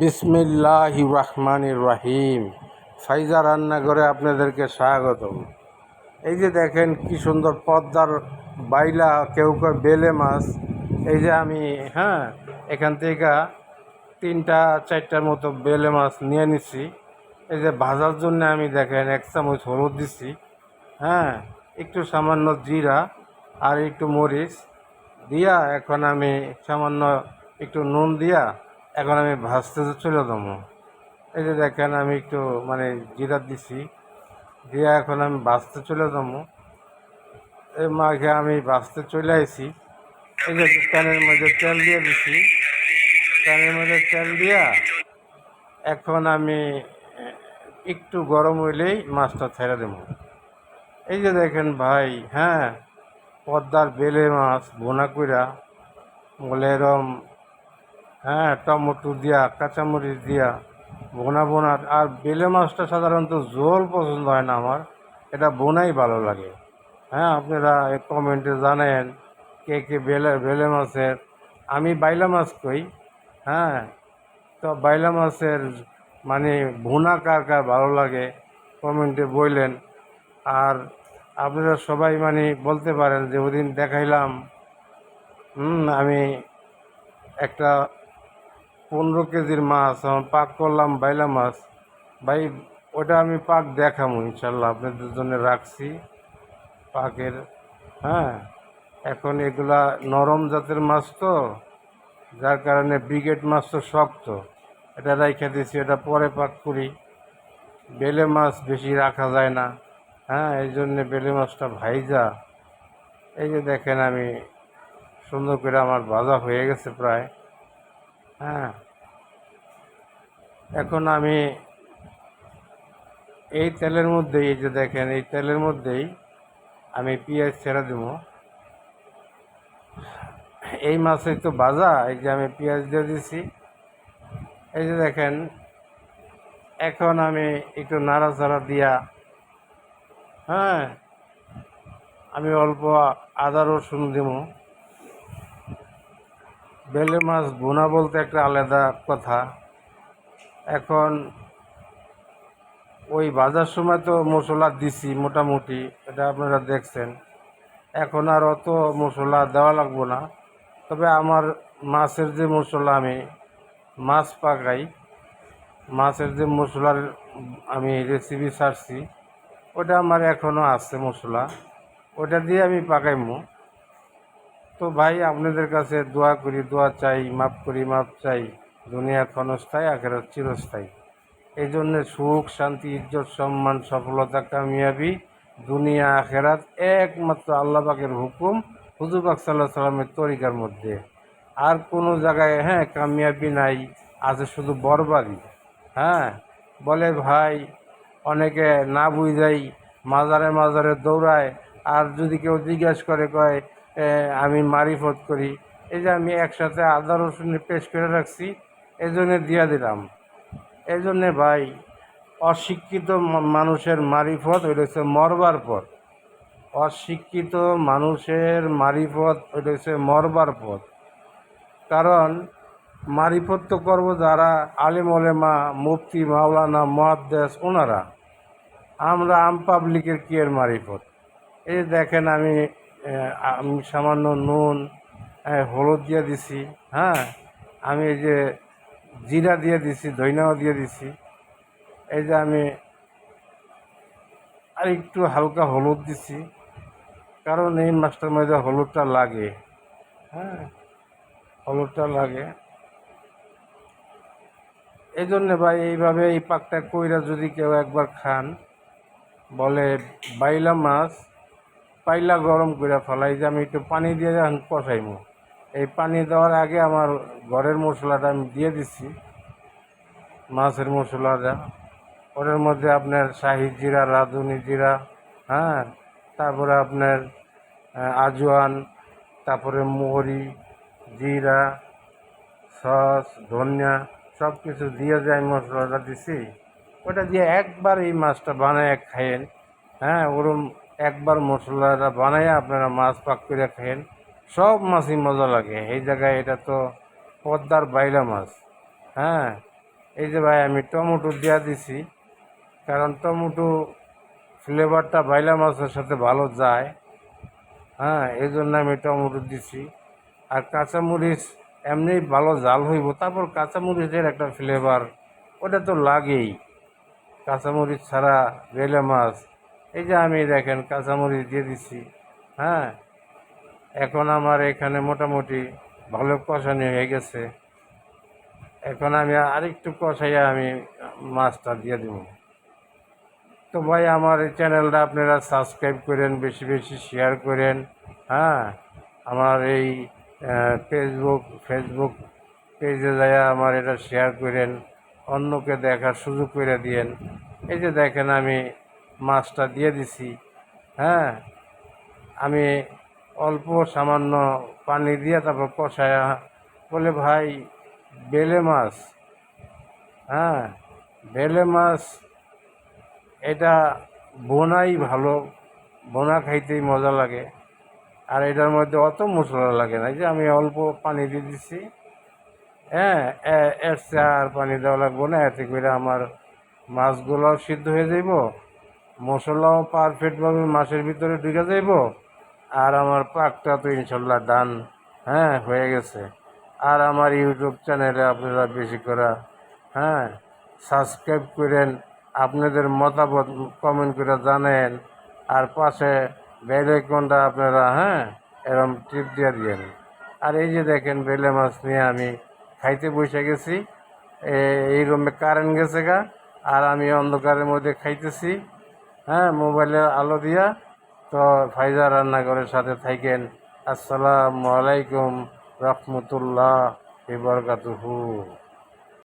বিসমিল্লাহ রহমান রাহিম। ফাইজা রান্নাঘরে আপনাদেরকে স্বাগতম। এই যে দেখেন কি সুন্দর পদ্মার বাইলা, কেউ কেউ বেলে মাছ। এই যে আমি হ্যাঁ এখান থেকে তিনটা, চারটার মতো বেলে মাছ নিয়ে নিচ্ছি এই যে ভাজার জন্য আমি দেখেন এক চামচ হলুদ দিচ্ছি হ্যাঁ একটু সামান্য জিরা আর একটু মরিচ। দিয়া এখন আমি সামান্য একটু নুন দিয়া এখন আমি ভাজতে চলে দেবো এই যে দেখেন, আমি একটু মানে জিরা দিছি। দিয়ে এখন আমি ভাজতে চলে দেবো এই মাকে আমি ভাজতে চলে আসি এই যে প্যানের মধ্যে তেল দিয়ে দিছি। প্যানের মধ্যে তেল দিয়া এখন আমি একটু গরম হইলেই মাছটা ছেড়ে দেবো। এই যে দেখেন ভাই হ্যাঁ পদ্মার বেলে মাছ বোনা কইরা বলে এরম হ্যাঁ টমেটো দিয়া, কাঁচামরিচ দিয়া বোনা বোনা আর বেলে মাছটা সাধারণত ঝোল পছন্দ হয় না আমার। এটা বোনাই ভালো লাগে। হ্যাঁ আপনারা কমেন্টে জানেন কে কে বেলে বেলে মাছের। আমি বাইলা মাছ কই হ্যাঁ তো বাইলা মাছের মানে ভুনা কার কার ভালো লাগে কমেন্টে বললেন। আর আপনারা সবাই মানে বলতে পারেন যে ওদিন দেখাইলাম, হুম, আমি একটা পনেরো কেজির মাছ আমার পাক করলাম, বাইলা মাছ। ভাই, ওটা আমি পাক দেখাবো ইনশাল্লাহ। আপনাদের জন্য রাখছি পাকের হ্যাঁ? এখন এগুলা নরম জাতের মাছ তো, যার কারণে ব্রিগেড মাছ তো শক্ত। এটা রাইখা দিয়েছি, এটা পরে পাক করি। বেলে মাছ বেশি রাখা যায় না হ্যাঁ? এই জন্যে বেলে মাছটা ভাইজা। এই যে দেখেন আমি সুন্দর করে আমার ভাজা হয়ে গেছে প্রায়। হ্যাঁ। এখন আমি এই তেলের মধ্যেই, এই যে দেখেন, এই তেলের মধ্যেই আমি পেঁয়াজ ছেড়ে দেব। এই মাছই তো বাজা, এই যে আমি পেঁয়াজ দিয়ে দিছি। এই যে দেখেন, এখন আমি একটু নাড়াচাড়া দিয়া হ্যাঁ আমি অল্প আদা রসুন দেবো। বেলে মাছ বোনা বলতে একটা আলাদা কথা। এখন ওই বাজার সময় তো মশলা দিছি মোটামুটি, এটা আপনারা দেখছেন। এখন আর অত মশলা দেওয়া লাগবো না। তবে আমার মাছের যে মশলা আমি মাছ পাকাই, মাছের যে মশলার আমি রেসিপি ছাড়ছি, ওটা আমার এখনও আছে মশলা। ওটা দিয়ে আমি পাকাইমু। তো ভাই, আপনাদের কাছে দোয়া করি, দোয়া চাই মাপ করি মাপ চাই। দুনিয়া ক্ষণস্থায়ী, আখেরাত চিরস্থায়ী। এই জন্য সুখ, শান্তি, ইজ্জত, সম্মান, সফলতা কামিয়াবি। দুনিয়া, আখেরাত একমাত্র আল্লাহ পাকের হুকুম, হুজুর পাক সাল্লাহ সাল্লামের তরিকার মধ্যে। আর কোনো জায়গায় হ্যাঁ কামিয়াবি নাই, আছে শুধু বরবাদি। হ্যাঁ বলে ভাই, অনেকে না বুঝাই, মাজারে মাজারে দৌড়ায়, আর যদি কেউ জিজ্ঞাসা করে, কয় আমি মারিফত করি। এই যে আমি একসাথে আদা, রসুন পেস্ট করে রাখছি, এই জন্যে দিয়া দিলাম। এই জন্যে ভাই, অশিক্ষিত মানুষের মারিফত ওইটা হচ্ছে মরবার পথ। অশিক্ষিত মানুষের মারিফত ওইটা হচ্ছে মরবার পথ। কারণ, মারিফত তো করব যারা আলিম, ওলেমা, মুফতি, মাওলানা মহাদ্দেশ ওনারা আমরা আম পাবলিকের কি এর মারিফত? এই দেখেন আমি আমি সামান্য নুন হলুদ দিয়ে দিছি হ্যাঁ? আমি এই যে জিরা দিয়ে দিছি, ধইনাও দিয়ে দিছি। এই যে আমি আর একটু হালকা হলুদ দিছি, কারণ এই মাছটার মধ্যে হলুদটা লাগে হ্যাঁ? হলুদটা লাগে। এই জন্যে ভাই, এইভাবে এই পাকটা কইরা যদি কেউ একবার খান, বলে বাইলা মাছ পাইলা গরম করে ফেলাই যে আমি একটু পানি দিয়ে যখন কষাইমু এই পানি দেওয়ার আগে আমার ঘরের মশলাটা আমি দিয়ে দিচ্ছি মাছের মশলাটা ওটার মধ্যে আপনার শাহি জিরা, রাঁধুনি জিরা হ্যাঁ তারপরে আপনার আজওয়ান, তারপরে মোহরি জিরা, সস, ধনিয়া সব কিছু দিয়ে যে আমি মশলাটা দিছি, ওটা দিয়ে একবার এই মাছটা বানায় খাইয়েন। হ্যাঁ ওরম একবার মশলাটা বানায় আপনারা মাছ পাক করে খাইয়েন। সব মাছই মজা লাগে। এই জায়গায় এটা তো পদ্মার বাইলা মাছ। হ্যাঁ এই যে ভাই আমি টমেটো দেওয়া দিছি, কারণ টমেটো ফ্লেভারটা বাইলা মাছের সাথে ভালো যায়। হ্যাঁ এই জন্য আমি টমেটো দিছি। আর কাঁচামরিচ এমনি ভালো জাল হইব, তারপর কাঁচামরিচের একটা ফ্লেভার, ওটা তো লাগেই। কাঁচামরিচ ছাড়া বেলে মাছ এই যে আমি দেখেন কাঁচামরিচ দিয়ে দিছি হ্যাঁ? এখন আমার এখানে মোটামুটি ভালো কষানি হয়ে গেছে। এখন আমি আরেকটু কষাইয়া আমি মাছটা দিয়ে দেব। তো ভাই, আমার এই চ্যানেলটা আপনারা সাবস্ক্রাইব করেন, বেশি বেশি শেয়ার করেন হ্যাঁ? আমার এই ফেসবুক ফেসবুক পেজে যায় আমার এটা শেয়ার করেন, অন্যকে দেখার সুযোগ করে দিয়েন। এই যে দেখেন আমি মাছটা দিয়ে দিছি। হ্যাঁ? আমি অল্প সামান্য পানি দিয়ে তারপর কষায়া বলে, ভাই, বেলে মাছ। হ্যাঁ? বেলে মাছ, এটা বোনাই ভালো। বোনা খাইতেই মজা লাগে। আর এটার মধ্যে অত মশলা লাগে না। যে আমি অল্প পানি দিয়ে দিচ্ছি হ্যাঁ? এর চেয়ে আর পানি দেওয়া লাগবো না। এতে করে আমার মাছগুলোও সিদ্ধ হয়ে যাইব। মশলাও পারফেক্টভাবে মাছের ভিতরে ঢুকে যাইব। আর আমার পাকটা তো ইনশাল্লাহ ডান হ্যাঁ হয়ে গেছে। আর আমার ইউটিউব চ্যানেলে আপনারা বেশি করে হ্যাঁ সাবস্ক্রাইব করেন, আপনাদের মতামত কমেন্ট করে জানেন। আর পাশে বেল আইকনটা আপনারা হ্যাঁ এরম টিপ দিয়ে দিয়েন। আর এই যে দেখেন বেলে মাছ নিয়ে আমি খাইতে বসে গেছি। এই কারেন্ট গেছে গা। আর আমি অন্ধকারের মধ্যে খাইতেছি। হ্যাঁ মোবাইলের আলো দিয়া তো ফাইজা রান্নাঘরের সাথে থাকেন। আসসালামু আলাইকুম রহমতুল্লাহ বরকাতুহু।